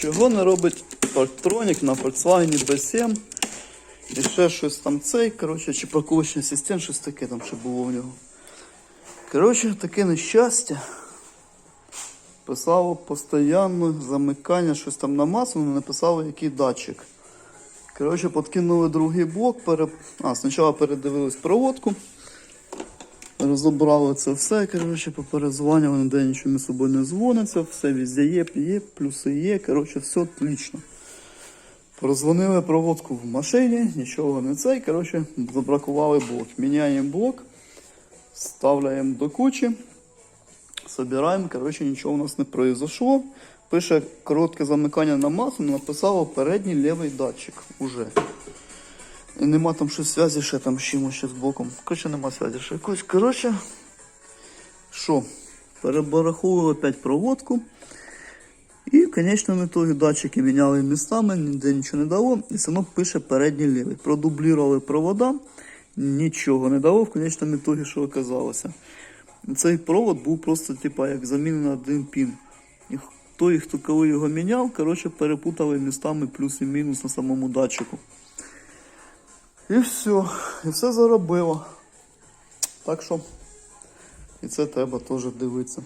Чого не робить Parktronix на Volkswagen B7? І ще щось там цей, коротше, чи парковочний асистент, щось таке там ще було в нього. Коротше, таке нещастя. Писало постійно замикання, щось там намазано, написало який датчик. Коротше, подкинули другий блок, пере... а, спочатку передивились проводку. Розібрали це все, коротше, поперезванювали, де нічого між собою не дзвониться, все везде є, є, плюси є, коротше, все отлично. Прозвонили проводку в машині, нічого не цей, коротше, забракували блок. Міняємо блок, ставляємо до кучі, собираємо, коротше, нічого у нас не произошло. Пише коротке замикання на масу, написало передній лівий датчик уже. І нема там щось зв'язі ще там з чимось ще з блоком. Коротше, нема зв'язі ще якось. Коротше, що? Перебараховували опять проводку. І в конечному ітогі датчики міняли містами, ніде нічого не дало. І одно пише передній лівий. Продублірували провода, нічого не дало. В конечному ітогі, що оказалося. Цей провод був просто типа як замінений на один пін. І той, хто коли його міняв, коротше, перепутали містами плюс і мінус на самому датчику. І все, і все заробило. Так що і це треба теж дивитися.